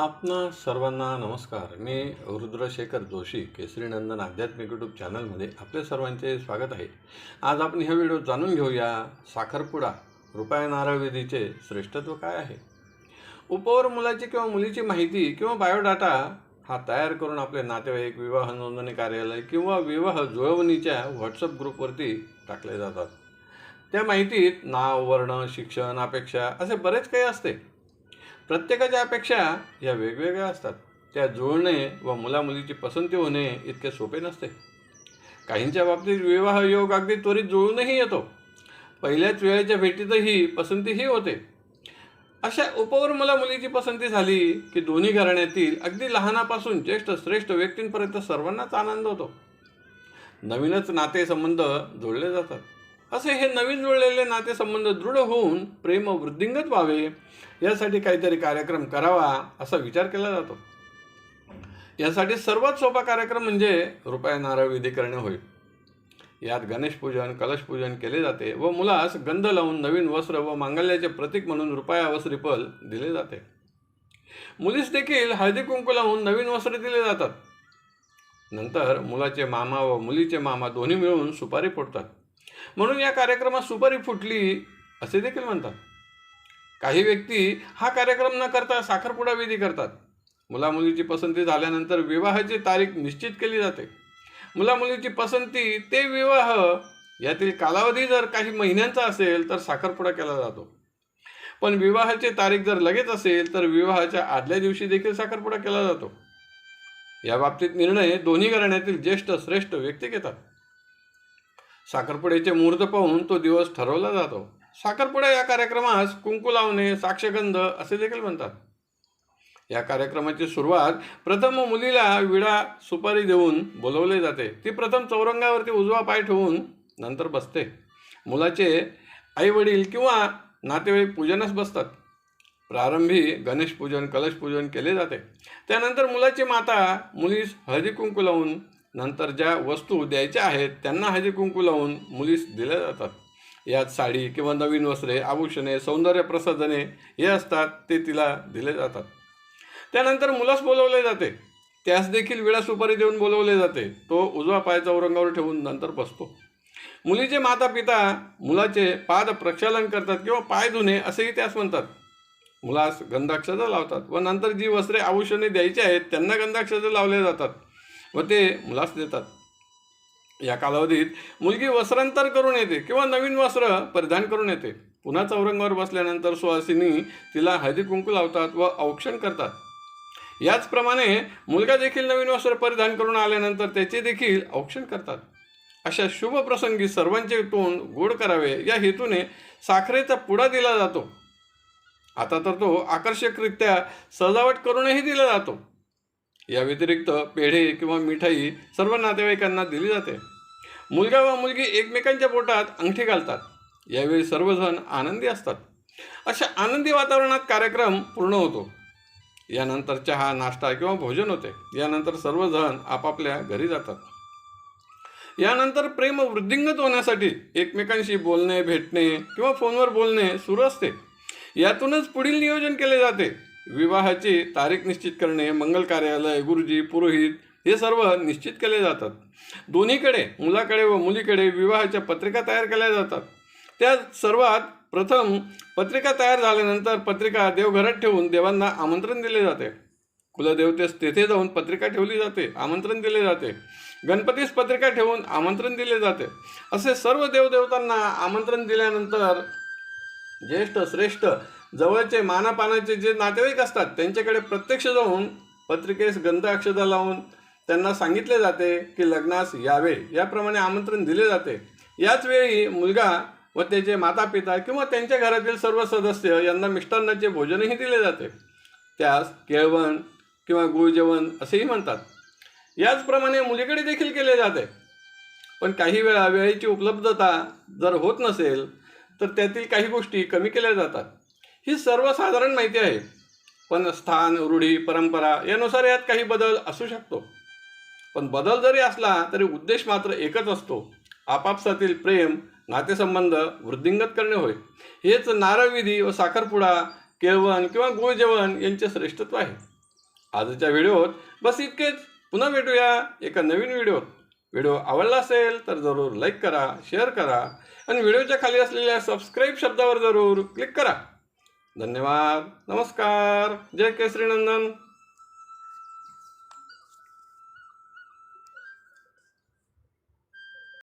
आपणा सर्वांना नमस्कार. मी रुद्रशेखर जोशी केसरीनंदन आध्यात्मिक यूट्यूब चॅनलमध्ये आपले सर्वांचे स्वागत आहे. आज आपण ह्या व्हिडिओ जाणून घेऊया साखरपुडा रुपया नारळ विधीचे श्रेष्ठत्व काय आहे? उपवर मुलाची किंवा मुलीची माहिती किंवा बायोडाटा हा तयार करून आपले नातेवाईक विवाह नोंदणी कार्यालय किंवा विवाह जुळवणीच्या व्हॉट्सअप ग्रुपवरती टाकले जातात. त्या माहितीत नाव वर्ण शिक्षण अपेक्षा असे बरेच काही असते. प्रत्येकाच्या अपेक्षा या वेगवेगळ्या असतात. त्या जुळणे व मुलामुलीची पसंती होणे इतके सोपे नसते. काहींच्या बाबतीत विवाह योग अगदी त्वरित जुळूनही येतो. पहिल्याच वेळेच्या भेटीतही पसंतीही होते. अशा उपवर मला मुलीची पसंती झाली की दोन्ही घराण्यातील अगदी लहानापासून ज्येष्ठ श्रेष्ठ व्यक्तींपर्यंत सर्वांनाच आनंद होतो. नवीनच नातेसंबंध जोडले जातात. असे हे नवीन जुळलेले नातेसंबंध दृढ होऊन प्रेम वृद्धिंगत व्हावे यासाठी काहीतरी कार्यक्रम करावा असा विचार केला जातो. यासाठी सर्वात सोपा कार्यक्रम म्हणजे रुपया नारळ विधी करणे होय. यात गणेश पूजन कलश पूजन केले जाते व मुलास गंध लावून नवीन वस्त्र व मांगल्याचे प्रतीक म्हणून रुपया व श्रीफल दिले जाते. मुलीस देखील हळदी कुंकू लावून नवीन वस्त्र दिले जातात. नंतर मुलाचे मामा व मुलीचे मामा दोन्ही मिळून सुपारी फोडतात. म्हणून या कार्यक्रमात सुपारी फुटली असे देखील म्हणतात. काही व्यक्ती हा कार्यक्रम न करता साखरपुडा विधी करतात. मुलामुलीची पसंती झाल्यानंतर विवाहाची तारीख निश्चित केली जाते. मुलामुलीची पसंती ते विवाह यातील कालावधी जर काही महिन्यांचा असेल तर साखरपुडा केला जातो. पण विवाहाची तारीख जर लगेच असेल तर विवाहाच्या आदल्या दिवशी देखील साखरपुडा केला जातो. या बाबतीत निर्णय दोन्ही घराण्यातील ज्येष्ठ श्रेष्ठ व्यक्ती घेतात. साखरपुड्याचे मुहूर्त पाहून तो दिवस ठरवला जातो. साखरपुडा या कार्यक्रमास कुंकू लावणे साक्षगंध असे देखील म्हणतात. या कार्यक्रमाची सुरुवात प्रथम मुलीला विडा सुपारी देऊन बोलवले जाते. ती प्रथम चौरंगावरती उजवा पाय ठेवून नंतर बसते. मुलाचे आई वडील किंवा नातेवाईक पूजनास बसतात. प्रारंभी गणेश पूजन कलश पूजन केले जाते. त्यानंतर मुलाची माता मुलीस हळदी कुंकू लावून नंतर ज्या वस्तू द्यायच्या आहेत त्यांना हळदी कुंकू लावून मुलीस दिल्या जातात. यात साडी किंवा नवीन वस्त्रे आभूषणे सौंदर्य प्रसाधने हे असतात ते तिला दिले जातात. त्यानंतर मुलास बोलवले जाते. त्यास देखील विळा सुपारी देऊन बोलवले जाते. तो उजवा पाय चौरंगावर ठेवून नंतर बसतो. मुलीचे माता पिता मुलाचे पाद प्रक्षालन करतात किंवा पाय धुणे असेही त्यास म्हणतात. मुलास गंधाक्षता लावतात व नंतर जी वस्त्रे आभूषणे द्यायची आहेत त्यांना गंधाक्षता लावले जातात. व ते मुलास देतात. या कालावधीत मुलगी वस्त्रांतर करून येते किंवा नवीन वस्त्र परिधान करून येते. पुन्हा चौरंगावर बसल्यानंतर सुहासिनी तिला हळदी कुंकू लावतात व औक्षण करतात. याचप्रमाणे मुलगा देखील नवीन वस्त्र परिधान करून आल्यानंतर त्याचे देखील औक्षण करतात. अशा शुभ प्रसंगी सर्वांचे तोंड गोड करावे या हेतूने साखरेचा पुडा दिला जातो. आता तर तो आकर्षकरित्या सजावट करूनही दिला जातो. या व्यतिरिक्त पेढे किंवा मिठाई सर्व नातेवाईकांना दिली जाते. मुलगा व मुलगी एकमेकांच्या पोटात अंगठी घालतात. यावेळी सर्वजण आनंदी असतात. अशा आनंदी वातावरणात कार्यक्रम पूर्ण होतो. यानंतर चहा नाश्ता किंवा भोजन होते. यानंतर सर्वजण आपापल्या घरी जातात. यानंतर प्रेम वृद्धिंगत होण्यासाठी एकमेकांशी बोलणे भेटणे किंवा फोनवर बोलणे सुरू असते. यातूनच पुढील नियोजन केले जाते. विवाहाची तारीख निश्चित करणे मंगल कार्यालय गुरुजी पुरोहित हे सर्व निश्चित केले जातात. दोन्हीकडे मुलाकडे व मुलीकडे विवाहाच्या पत्रिका तयार केल्या जातात. त्या सर्वात प्रथम पत्रिका तयार झाल्यानंतर पत्रिका देवघरात ठेवून देवांना आमंत्रण दिले जाते. कुलदेवतेस तेथे जाऊन पत्रिका ठेवली जाते आमंत्रण दिले जाते. गणपतीस पत्रिका ठेवून आमंत्रण दिले जाते. असे सर्व देवदेवतांना आमंत्रण दिल्यानंतर ज्येष्ठ श्रेष्ठ जवळचे मानापानाचे जे नातेवाईक असतात त्यांच्याकडे प्रत्यक्ष जाऊन पत्रिकेस गंध अक्षता लावून त्यांना सांगितले जाते की लग्नास यावे. याप्रमाणे आमंत्रण दिले जाते. याच वेळी मुलगा व त्याचे माता पिता किंवा त्यांच्या घरातील सर्व सदस्य यांना मिष्टान्नाचे भोजनही दिले जाते. त्यास केळवण किंवा गुळ जेवण असेही म्हणतात. याचप्रमाणे मुलीकडे देखील केले जाते. पण काही वेळा वेळेची उपलब्धता जर होत नसेल तर त्यातील काही गोष्टी कमी केल्या जातात. ही सर्वसाधारण माहिती आहे. पण स्थान रूढी परंपरा यानुसार यात काही बदल असू शकतो. पण बदल जरी असला तरी उद्देश मात्र एकच असतो. आपापसातील प्रेम नातेसंबंध वृद्धिंगत करणे होय. हेच नारळविधी व साखरपुडा केळवण किंवा गुळ जेवण यांचे श्रेष्ठत्व आहे. आजच्या व्हिडिओत बस इतकेच. पुन्हा भेटूया एका नवीन व्हिडिओत. व्हिडिओ आवडला असेल तर जरूर लाईक करा शेअर करा आणि व्हिडिओच्या खाली असलेल्या सबस्क्राईब शब्दावर जरूर क्लिक करा. धन्यवाद. नमस्कार. जय केसरी नंदन.